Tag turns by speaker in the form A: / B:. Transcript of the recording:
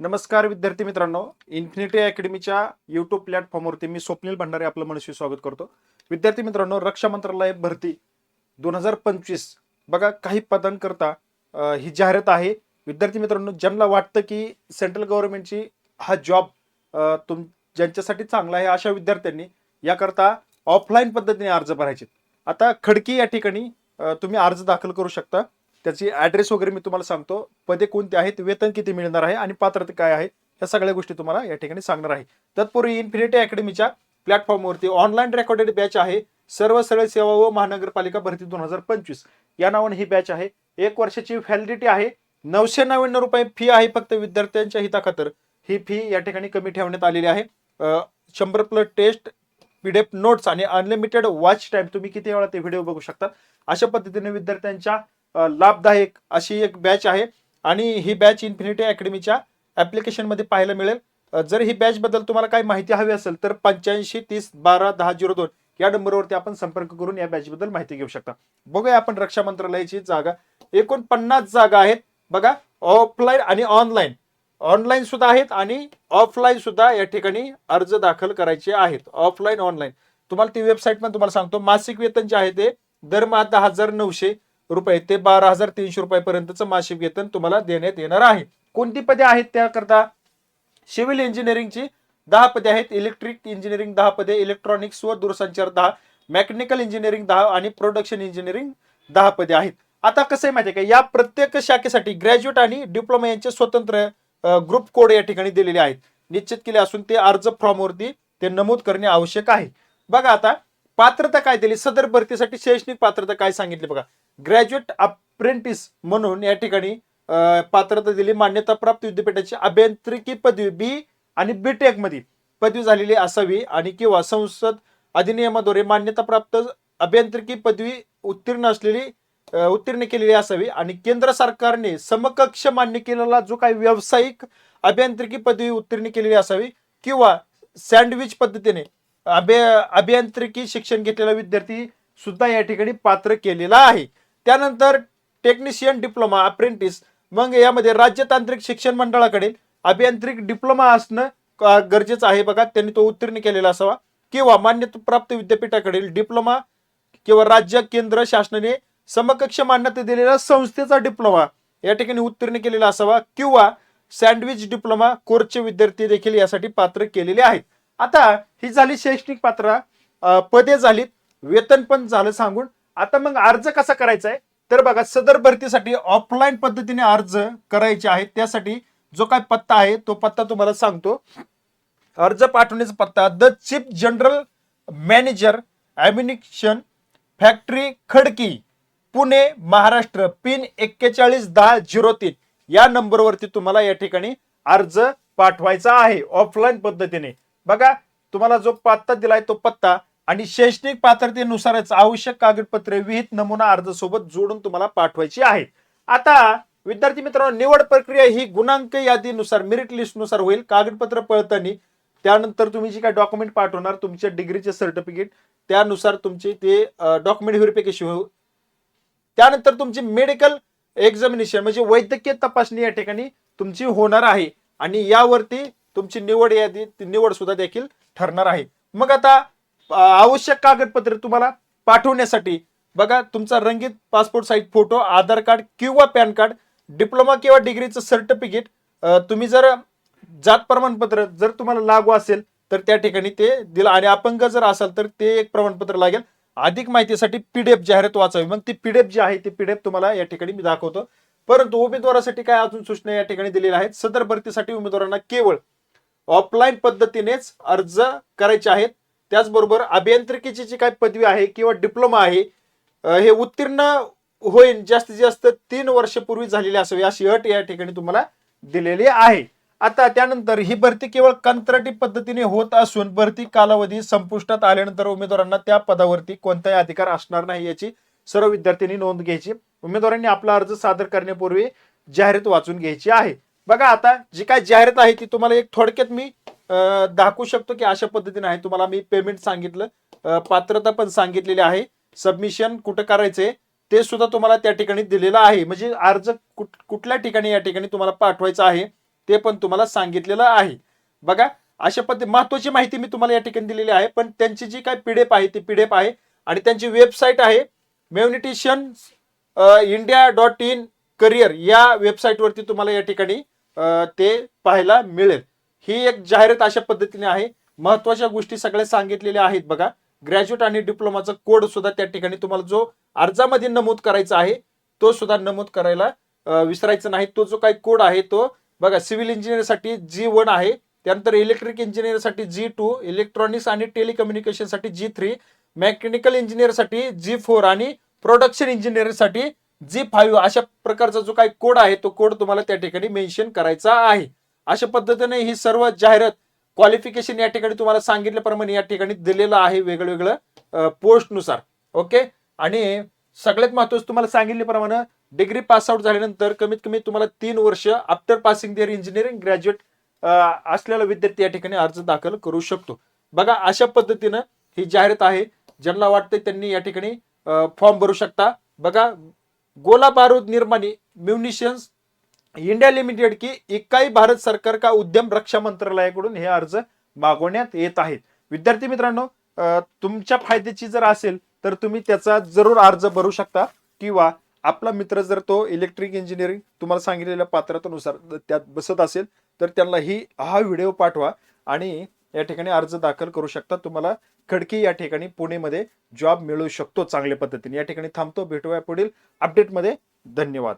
A: नमस्कार विद्यार्थी मित्रांनो. इन्फिनिटी अकॅडमीच्या युट्यूब प्लॅटफॉर्मवरती मी स्वप्नील भंडारे आपलं मनस्वी स्वागत करतो. विद्यार्थी मित्रांनो रक्षा मंत्रालय भरती दोन हजार पंचवीस. बघा काही पदांकरता ही जाहिरात आहे. विद्यार्थी मित्रांनो ज्यांना वाटतं की सेंट्रल गव्हर्नमेंटची हा जॉब तुम ज्यांच्यासाठी चांगला आहे अशा विद्यार्थ्यांनी याकरता ऑफलाईन पद्धतीने अर्ज भरायचे आता खडकी या ठिकाणी तुम्ही अर्ज दाखल करू शकता. त्याची ऍड्रेस वगैरे मी तुम्हाला सांगतो. पदे कोणते आहेत वेतन किती मिळणार आहे आणि पात्रता काय आहे या सगळ्या गोष्टी तुम्हाला या ठिकाणी सांगणार आहे. तत्पूर्वी इन्फिनिटी अकॅडमीच्या प्लॅटफॉर्मवरती ऑनलाईन रेकॉर्डेड बॅच आहे. सर्व सरळ सेवा व महानगरपालिका भरती दोन हजार पंचवीस. या नावाने ही बॅच आहे. एक वर्षाची व्हॅलिडिटी आहे. नऊशे नव्याण्णव रुपये फी आहे फक्त विद्यार्थ्यांच्या हिताखातर. ही फी या ठिकाणी कमी ठेवण्यात आलेली आहे. शंभर प्लस टेस्ट पीडीएफ नोट्स आणि अनलिमिटेड वॉच टाईम तुम्ही किती वेळा ते व्हिडिओ बघू शकता? अशा पद्धतीने विद्यार्थ्यांच्या लाभदायक अशी एक बॅच आहे आणि ही बॅच इन्फिनिटी अकॅडमीच्या ॲप्लिकेशनमध्ये पाहायला मिळेल. जर ही बॅचबद्दल तुम्हाला काही माहिती हवी असेल तर पंच्याऐंशी तीस बारा दहा झिरो दोन या नंबरवरती आपण संपर्क करून या बॅचबद्दल माहिती घेऊ शकता. बघूया आपण रक्षा मंत्रालयाची जागा. एकूण पन्नास जागा आहेत. बघा ऑफलाईन आणि ऑनलाईन ऑनलाईन सुद्धा आहेत आणि ऑफलाईन सुद्धा या ठिकाणी अर्ज दाखल करायचे आहेत. ऑफलाईन ऑनलाईन तुम्हाला ती वेबसाईट पण तुम्हाला सांगतो. मासिक वेतन जे आहे ते दरमहा दहा हजार नऊशे रुपये ते बारा हजार तीनशे रुपयापर्यंतचं मासिक वेतन तुम्हाला देण्यात येणार आहे. कोणती पदे आहेत त्याकरता? सिव्हिल इंजिनिअरिंगची दहा पदे आहेत. इलेक्ट्रिक इंजिनिअरिंग दहा पदे इलेक्ट्रॉनिक्स व दूरसंचार दहा मेकॅनिकल इंजिनिअरिंग दहा आणि प्रोडक्शन इंजिनिअरिंग दहा पदे आहेत. आता कसं आहे माहिती आहे का? या प्रत्येक शाखेसाठी ग्रॅज्युएट आणि डिप्लोमा यांचे स्वतंत्र ग्रुप कोड या ठिकाणी दिलेले आहेत. निश्चित केले असून ते अर्ज फॉर्मवरती ते नमूद करणे आवश्यक आहे. बघा आता पात्रता काय दिली? सदर भरतीसाठी शैक्षणिक पात्रता काय सांगितली बघा. ग्रॅज्युएट अप्रेंटिस म्हणून या ठिकाणी पात्रता दिली. मान्यता प्राप्त विद्यापीठाची अभियांत्रिकी पदवी बी आणि बीटेकमध्ये पदवी झालेली असावी आणि किंवा संसद अधिनियमाद्वारे मान्यताप्राप्त अभियांत्रिकी पदवी उत्तीर्ण असलेली उत्तीर्ण केलेली असावी आणि केंद्र सरकारने समकक्ष मान्य केलेला जो काही व्यावसायिक अभियांत्रिकी पदवी उत्तीर्ण केलेली असावी किंवा सँडविच पद्धतीने अभि अभियांत्रिकी शिक्षण घेतलेला विद्यार्थी सुद्धा या ठिकाणी पात्र केलेला आहे. त्यानंतर टेक्निशियन डिप्लोमा अप्रेंटिस मग यामध्ये राज्य तांत्रिक शिक्षण मंडळाकडे अभियांत्रिक डिप्लोमा असणं गरजेचं आहे बघा. त्यांनी तो उत्तीर्ण केलेला असावा. किंवा मान्यताप्राप्त विद्यापीठाकडील डिप्लोमा किंवा राज्य केंद्र शासनाने समकक्ष मान्यता दिलेला संस्थेचा डिप्लोमा या ठिकाणी उत्तीर्ण केलेला असावा. किंवा सँडविच डिप्लोमा कोर्सचे विद्यार्थी देखील यासाठी पात्र केलेले आहेत. आता ही झाली शैक्षणिक पात्र पदे झालीत वेतन पण झालं सांगून. आता मग अर्ज कसा करायचा आहे? तर बघा सदर भरतीसाठी ऑफलाईन पद्धतीने अर्ज करायचे आहेत. त्यासाठी जो काय पत्ता आहे तो पत्ता तुम्हाला सांगतो. अर्ज पाठवण्याचा पत्ता the chief general manager ammunition factory Khadki Pune Maharashtra pin एक्केचाळीस दहा झिरो तीन. या नंबरवरती तुम्हाला या ठिकाणी अर्ज पाठवायचा आहे ऑफलाईन पद्धतीने. बघा तुम्हाला जो पत्ता दिलाय तो पत्ता आणि शैक्षणिक पात्रतेनुसारच आवश्यक कागदपत्रे विहित नमुना अर्ज सोबत जोडून तुम्हाला पाठवायची आहेत. आता विद्यार्थी मित्रांनो निवड प्रक्रिया ही गुणांक यादीनुसार मेरिट लिस्टनुसार होईल. कागदपत्र पळतानी त्यानंतर तुम्ही जी काय डॉक्युमेंट पाठवणार तुमच्या डिग्रीचे सर्टिफिकेट त्यानुसार तुमचे ते डॉक्युमेंट व्हेरिफिकेशन होईल. त्यानंतर तुमची मेडिकल एक्झामिनेशन म्हणजे वैद्यकीय तपासणी या ठिकाणी तुमची होणार आहे. आणि यावरती तुमची निवड यादी ती निवड सुद्धा देखील ठरणार आहे. मग आता आवश्यक कागदपत्रे तुम्हाला पाठवण्यासाठी बघा तुमचा रंगीत passport size photo Aadhaar card किंवा पॅन कार्ड डिप्लोमा किंवा डिग्रीचं सर्टिफिकेट तुम्ही जर जात प्रमाणपत्र जर तुम्हाला लागू असेल तर त्या ठिकाणी ते दिलं. आणि अपंग जर असाल तर ते एक प्रमाणपत्र लागेल. अधिक माहितीसाठी पीडीएफ जाहिरात वाचावी. मग ती पीडीएफ जी आहे ती पीडीएफ तुम्हाला या ठिकाणी मी दाखवतो. परंतु उमेदवारासाठी काय अजून सूचना या ठिकाणी दिलेल्या आहेत? सदर भरतीसाठी उमेदवारांना केवळ ऑफलाईन पद्धतीनेच अर्ज करायचे आहेत. त्याचबरोबर अभियांत्रिकीची जी काही पदवी आहे किंवा डिप्लोमा आहे हे उत्तीर्ण होईल जास्तीत जास्त तीन वर्षपूर्वी झालेली असावी अशी अट या ठिकाणी तुम्हाला दिलेली आहे. आता त्यानंतर ही भरती केवळ कंत्राटी पद्धतीने होत असून भरती कालावधी संपुष्टात आल्यानंतर उमेदवारांना त्या पदावरती कोणताही अधिकार असणार नाही याची सर्व विद्यार्थ्यांनी नोंद घ्यायची. उमेदवारांनी आपला अर्ज सादर करण्यापूर्वी जाहिरात वाचून घ्यायची आहे. बघा आता जी काय जाहिरात आहे ती तुम्हाला एक थोडक्यात मी दाखवू शकतो की अशा पद्धतीने आहे. तुम्हाला मी पेमेंट सांगितलं. पात्रता पण सांगितलेली आहे. सबमिशन कुठं करायचंय ते सुद्धा तुम्हाला त्या ठिकाणी दिलेलं आहे. म्हणजे अर्ज कुठ- कुठल्या ठिकाणी या ठिकाणी तुम्हाला पाठवायचा आहे ते पण तुम्हाला सांगितलेलं आहे. बघा अशा पद्धती महत्वाची माहिती मी तुम्हाला या ठिकाणी दिलेली आहे. पण त्यांची जी काय पीडीएफ आहे ती पीडीएफ आहे. आणि त्यांची वेबसाईट आहे. Munitions India dot in career या वेबसाईटवरती तुम्हाला या ठिकाणी ते पाहायला मिळेल. ही एक जाहिरात अशा पद्धतीने आहे. महत्त्वाच्या गोष्टी सगळ्या सांगितलेल्या आहेत बघा. ग्रॅज्युएट आणि डिप्लोमाचा कोड सुद्धा त्या ठिकाणी तुम्हाला जो अर्जामध्ये नमूद करायचा आहे तो सुद्धा नमूद करायला विसरायचा नाही. तो जो काही कोड आहे तो बघा सिव्हिल इंजिनिअरसाठी जी वन आहे त्यानंतर इलेक्ट्रिक इंजिनिअरसाठी जी टू इलेक्ट्रॉनिक्स आणि टेलिकम्युनिकेशनसाठी जी थ्री मेकॅनिकल इंजिनिअरसाठी जी फोर आणि प्रोडक्शन इंजिनिअरिंगसाठी जी फाईव्ह अशा प्रकारचा जो काही कोड आहे तो कोड तुम्हाला त्या ठिकाणी मेन्शन करायचा आहे. अशा पद्धतीने ही सर्व जाहिरात क्वालिफिकेशन या ठिकाणी तुम्हाला सांगितल्याप्रमाणे या ठिकाणी दिलेलं आहे वेगळं वेगळं पोस्टनुसार. ओके? आणि सगळ्यात महत्वाचं तुम्हाला सांगितल्याप्रमाणे डिग्री पास आउट झाल्यानंतर कमीत कमी तुम्हाला तीन वर्ष after passing their engineering graduate असलेला विद्यार्थी या ठिकाणी अर्ज दाखल करू शकतो. बघा अशा पद्धतीनं ही जाहिरात आहे. ज्यांना वाटते त्यांनी या ठिकाणी फॉर्म भरू शकता. बघा गोला बारूद निर्माणी म्युनिशियन्स इंडिया लिमिटेड की इकाई भारत सरकार का उद्यम रक्षा मंत्रालयाकडून हे अर्ज मागवण्यात येत आहेत. विद्यार्थी मित्रांनो तुमच्या फायद्याची जर असेल तर तुम्ही त्याचा जरूर अर्ज भरू शकता किंवा आपला मित्र जर तो इलेक्ट्रिक इंजिनिअरिंग तुम्हाला सांगितलेल्या पात्रतेनुसार त्यात बसत असेल तर त्यांना ही हा व्हिडिओ पाठवा आणि या ठिकाणी अर्ज दाखल करू शकता. तुम्हाला खडकी या ठिकाणी पुणेमध्ये जॉब मिळू शकतो चांगल्या पद्धतीने. या ठिकाणी थांबतो. भेटूया पुढील अपडेटमध्ये धन्यवाद.